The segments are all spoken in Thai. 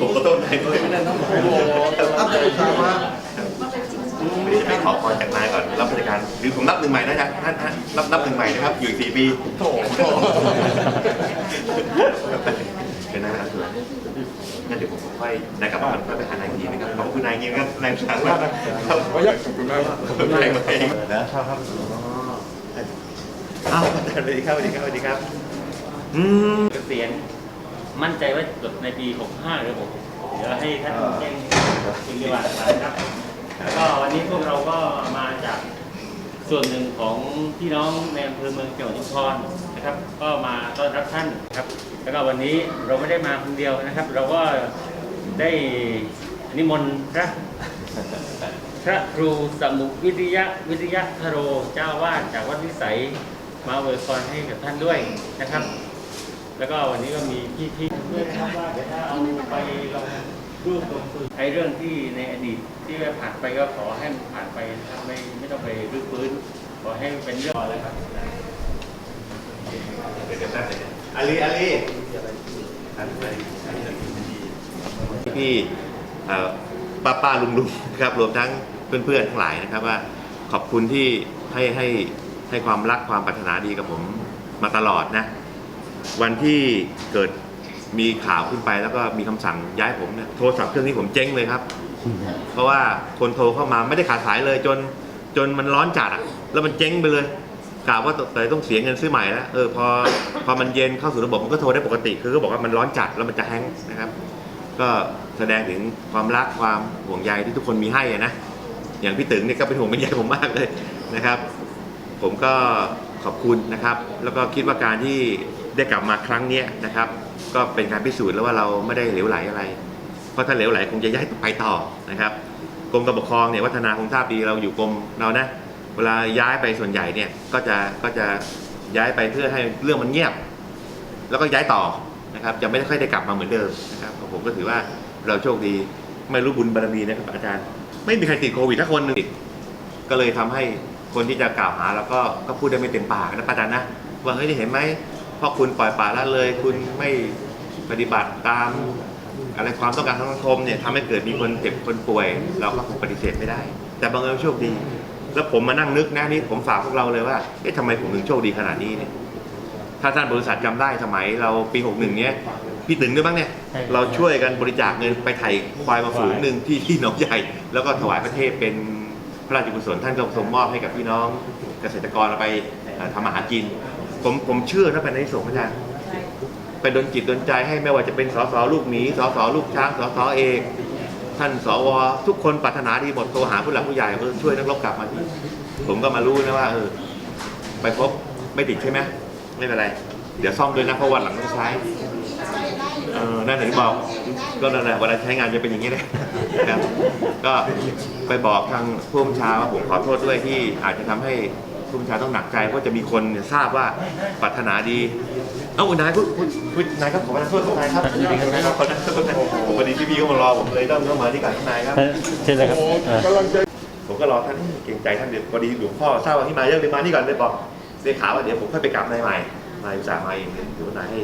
ผมก็ต้องนายด้วยไม่ได้น้องโอ้โหตั้งใจทำมาวันนี้จะไปขอพรจากนายก่อนรับราชการหรือผมนับหนึ่งใหม่นะจ๊ะท่านท่านนับนับหนึ่งใหม่นะครับ อยู่อีกสี่ปีโถโถเป็นนายนะครับงั้นเดี๋ยวผมค่อยนายกลับมาค่อยไปหานายทีนะครับขอบคุณนายจริงครับนายช้างมากครับขอบคุณมากขอบคุณนายมากนะครับครับอ้าวสวัสดีครับสวัสดีครับสวัสดีครับอืมเกษียณ มั่นใจว่าจบในปี 65 หรือ6เดี๋ยวให้ท่านแจ้งคุณดีกว่านะครับแล้วก็วันนี้พวกเราก็มาจากส่วนหนึ่งของพี่น้องในอำเภอเมืองจังหวัดชุมพรนะครับ ก็มาต้อนรับท่านนะครับ แล้วก็วันนี้เราไม่ได้มาคนเดียวนะครับ เราก็ได้นิมนต์พระพระครูสมุวิทยะวิทยะทโรเจ้าวาดจากวัดวิสัยมาอวยพรให้กับท่านด้วยนะครับ แล้วก็วันนี้ก็มีพี่ที่ด้วยนะครับว่าเดี๋ยวถ้าเอาไปลงรูปลงคือไอ้เรื่องที่ในอดีตที่ผ่านไปก็ขอให้มันผ่านไปนะครับไม่ไม่ต้องไปรื้อฟื้นขอให้มันเป็นเรื่องแล้วครับเดี๋ยวเดี๋ยวแป๊บนึงอาลีอาลีพี่เอ่อป้าป้าลุงลุงนะครับรวมทั้งเพื่อนๆทั้งหลายนะครับว่าขอบคุณที่ให้ให้ให้ความรักความปรารถนาดีกับผมมาตลอดนะ วันที่เกิดมีข่าวขึ้นไปแล้วก็มีคำสั่งย้ายผมเนี่ยโทรศัพท์เครื่องนี้ผมเจ๊งเลยครับ เพราะว่าคนโทรเข้ามาไม่ได้ขาดสายเลยจนจนมันร้อนจัดอะแล้วมันเจ๊งไปเลยกล่าวว่าแต่ต้องเสียเงินซื้อใหม่แล้วเออพอพอมันเย็นเข้าสู่ระบบมันก็โทรได้ปกติคือก็บอกว่ามันร้อนจัดแล้วมันจะแฮงก์นะครับ ก็แสดงถึงความรักความห่วงใยที่ทุกคนมีให้อะนะอย่างพี่ตึงเนี่ยก็เป็นห่วงเป็นใยผมมากเลยนะครับ ผมก็ขอบคุณนะครับ แล้วก็คิดว่าการที่ ได้กลับมาครั้งเนี้ยนะครับ ก็เป็นการพิสูจน์แล้วว่าเราไม่ได้เหลวไหลอะไร เพราะถ้าเหลวไหลคงจะย้ายไปต่อนะครับกรมการปกครองเนี่ยวัฒนาคงทราบดีเราอยู่กรมเรานะเวลาย้ายไปส่วนใหญ่เนี่ยก็จะก็จะย้ายไปเพื่อให้เรื่องมันเงียบ แล้วก็ย้ายต่อนะครับจะไม่ได้ค่อยได้กลับมาเหมือนเดิมนะครับผมก็ถือว่าเราโชคดีไม่รู้บุญบารมีนะครับอาจารย์ ไม่มีใครติดโควิดถ้าคนหนึ่งติดก็เลยทำให้คนที่จะกล่าวหาแล้วก็ก็พูดได้ไม่เต็มปากนะอาจารย์นะว่าเฮ้ยได้เห็นไหม ราะคุณปล่อยปละละเลย คุณไม่ปฏิบัติตามอะไรความต้องการทางสังคมเนี่ยทำให้เกิดมีคนเจ็บคนป่วย เราก็คงปฏิเสธไม่ได้ แต่บังเอิญโชคดี แล้วผมมานั่งนึกนะนี่ผมฝากพวกเราเลยว่าเอ๊ะทำไมผมถึงโชคดีขนาดนี้เนี่ยถ้าท่านบริษัทจำได้สมัยเราปี 61 เนี้ยพี่ตึงด้วยบ้างเนี่ย เราช่วยกันบริจาคเงินไปไถ่ควายมาฝูงหนึ่งที่ที่หนองใหญ่ แล้วก็ถวายประเทศเป็นพระราชกุศลท่านก็ทรงมอบให้กับพี่น้องเกษตรกรเอาไปทำอาหารกิน ผมผมเชื่อถ้าเป็นในสงฆ์อาจารย์ไปดนจิตดนใจให้ไม่ว่าจะเป็นสสลูกหมีสสลูกช้างสสเอกท่านสวทุกคนปรารถนาดีหมดโทรหาผู้หลักผู้ใหญ่เออช่วยนักรบกลับมาทีผมก็มารู้นะว่าเออไปพบไม่ติดใช่ไหมไม่เป็นไร เดี๋ยวซ่อมด้วยนะเพราะวันหลังต้องใช้เออนั่นถึงบอกก็นั่นแหละเวลาใช้งานจะเป็นอย่างนี้เลยนะครับ ก็ไปบอกทางผู้บัญชาว่าผมขอโทษด้วยที่อาจจะทำให้ ผู้บัญชาต้องหนักใจเพราะจะมีคนเนี่ยทราบว่าปรารถนาดี เอ้าคุณนายคุณคุณคุณนายครับขอประทานโทษคุณนายครับขอประทานโทษคุณนายผมพอดีที่พี่เขามารอผมเลยต้องเข้ามาที่กับคุณนายครับเช่นไรครับโอ้โหกำลังใจผมก็รอท่านเกรงใจท่านเดี๋ยวพอดีหลวงพ่อทราบว่าที่มาเยอะเลยมานี่ก่อนเลยบอกเลขาว่าเดี๋ยวผมค่อยไปกลับนายใหม่นายอุตส่าห์มาเองเดี๋ยวนายให้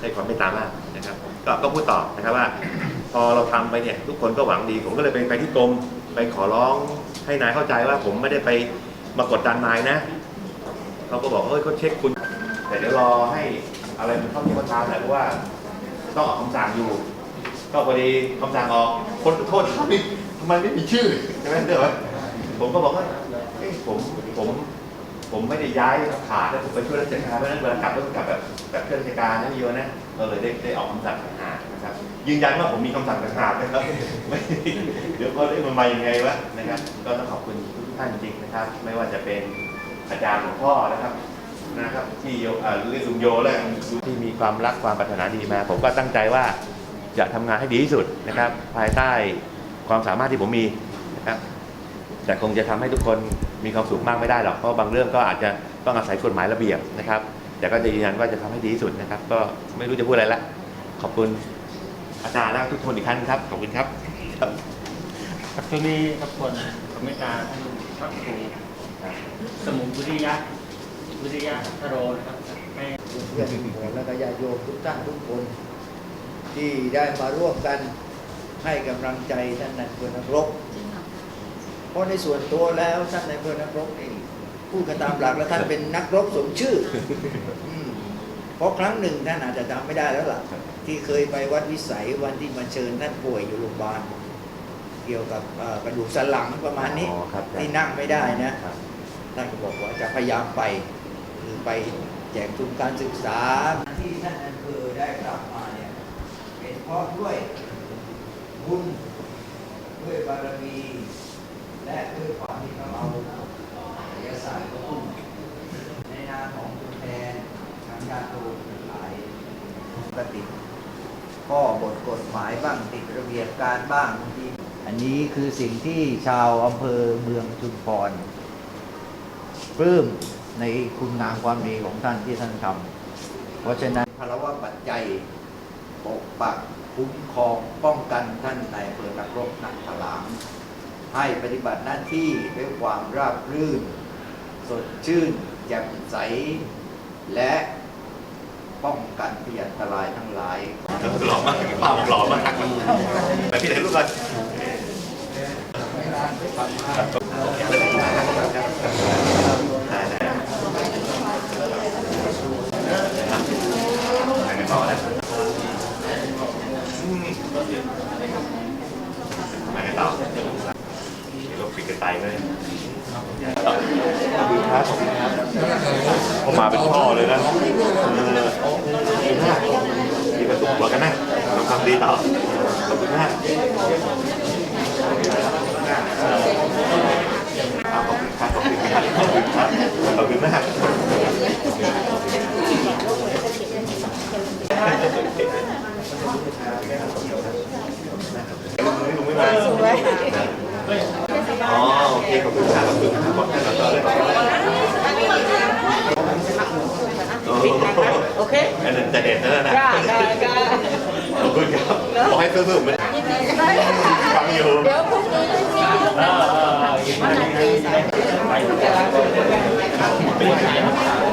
ให้ความเมตตามากนะครับก็ก็พูดต่อนะครับว่า พอเราทำไปเนี่ยทุกคนก็หวังดี ผมก็เลยไปไปที่กรมไปขอร้องให้นายเข้าใจว่าผมไม่ได้ไป มากดดันนายนะเขาก็บอกเฮ้ยเขาเช็คคุณ แต่เดี๋ยวรอให้อะไรมันเข้าที่ประธานหน่อยเพราะว่าต้องออกคำสั่งอยู่ ก็พอดีคำสั่งออกคนโทษทำไมทำไมไม่มีชื่อใช่ไหมเดี๋ยวะผมก็บอกว่าเอ้ยผมผมผมไม่ได้ย้ายขาดแล้วผมไปช่วยราชการเพราะฉะนั้นเวลากลับต้องกลับแบบแบบข้าราชการนะพี่โยนะเราเลยได้ได้ออกคำสั่งต่างหากนะครับยืนยันว่าผมมีคำสั่งต่างหากนะครับเดี๋ยวก็ได้มันมายังไงวะนะครับ ก็ต้องขอบคุณทุกท่านจริงๆนะครับ ไม่ว่าจะเป็นอาจารย์หลวงพ่อนะครับนะครับที่โยเอ่อเรียกลุงโยแล้วกันที่มีความรักความปรารถนาดีมา ผมก็ตั้งใจว่าจะทำงานให้ดีที่สุดนะครับ ภายใต้ความสามารถที่ผมมีนะครับ แต่คงจะทำให้ทุกคนมีความสุขมากไม่ได้หรอกเพราะบางเรื่องก็อาจจะต้องอาศัยกฎหมายระเบียบนะครับ แต่ก็จะยืนยันว่าจะทำให้ดีที่สุดนะครับ ก็ไม่รู้จะพูดอะไรละขอบคุณอาจารย์และทุกคนอีกครั้งครับขอบคุณครับครับครับช่วงนี้รบกวนขอเมตตาท่านพ ระครูสมุวิทยะวิยะทโรนะครับให้เพื่อนแล้วก็ญาติโยมทุกท่านทุกคน ที่ได้มาร่วมกันให้กำลังใจท่านนายอำเภอนักรบเพราะในส่วนตัวแล้วท่านนายอำเภอนักรบนี่พูดกันตามหลักแล้วท่านเป็นนักรบสมชื่อเพราะครั้งหนึ่งท่านอาจจะจำไม่ได้แล้วล่ะ ที่เคยไปวัดวิสัยวันที่มาเชิญท่านป่วยอยู่โรงพยาบาล เกี่ยวกับเอ่อกระดูกสันหลังประมาณนี้ อ๋อครับที่นั่งไม่ได้นะ ครับ ท่านก็บอกว่าจะพยายามไป คือไปแจกทุนการศึกษา ที่ท่านอำเภอได้กลับมาเนี่ยเป็นเพราะด้วยบุญด้วยบารมี และด้วยความที่เขาเอาศิลศาสตร์มาพุ่งในนามของตัวแทนทางญาติโยมทั้งหลายปฏิข้อบทกฎหมายบ้างติดระเบียบการบ้างบางที อันนี้คือสิ่งที่ชาวอำเภอเมืองชุมพรปลื้มในคุณงามความดีของท่านที่ท่านทำเพราะฉะนั้นพลวะปัจจัยปกปักคุ้มครองป้องกันท่านในอำเภอนักรบนักถลางให้ปฏิบัติหน้าที่ด้วยความราบรื่น สดชื่น แจ่มใส และป้องกันพยันตรายทั้งหลายหล่อมากป้าบอกหล่อมากไปพี่ไหนลูกกัน ได้ได้ไปกันต่อนะอืมไปกันต่อเดี๋ยวเราปิดกันไปเลยขอบคุณครับขอบคุณครับเขามาเป็นพ่อเลยนะเออดีมากดีประตูหัวกันนะทำความดีต่อขอบคุณมากครับขอบคุณครับขอบคุณครับขอบคุณครับ ขอบคุณมากลุงไม่มาอ๋อโอเคขอบคุณครับขอบคุณครับบอกท่านต่อเลยโอเคอันนั้นจะเด็ดนั่นนะจ้าจ้าจ้าขอบคุณครับบอกให้เพิ่มๆมันฟังอยู่เดี๋ยวพรุ่งนี้เออเออเอออีกหน่อยหนึ่งไป ไปไหน